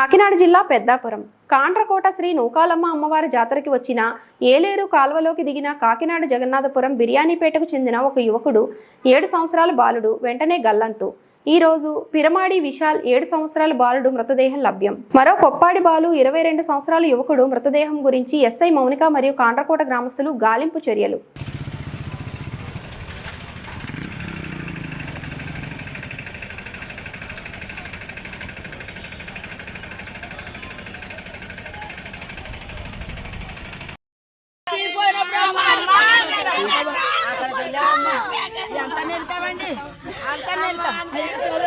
కాకినాడ జిల్లా పెద్దాపురం. కాండ్రకోట శ్రీ నూకాలమ్మ అమ్మవారి జాతరకి వచ్చిన ఏలేరు కాల్వలోకి దిగిన కాకినాడ జగన్నాథపురం బిర్యానీపేటకు చెందిన ఒక యువకుడు ఏడు సంవత్సరాల బాలుడు వెంటనే గల్లంతు. ఈరోజు పిరమాడి విశాల్ ఏడు సంవత్సరాల బాలుడు మృతదేహం లభ్యం. మరో కొప్పాడి బాలు ఇరవై రెండు సంవత్సరాల యువకుడు మృతదేహం గురించి ఎస్ఐ మౌనిక మరియు కాండ్రకోట గ్రామస్తులు గాలింపు చర్యలు. నిలుతాం చేసాడు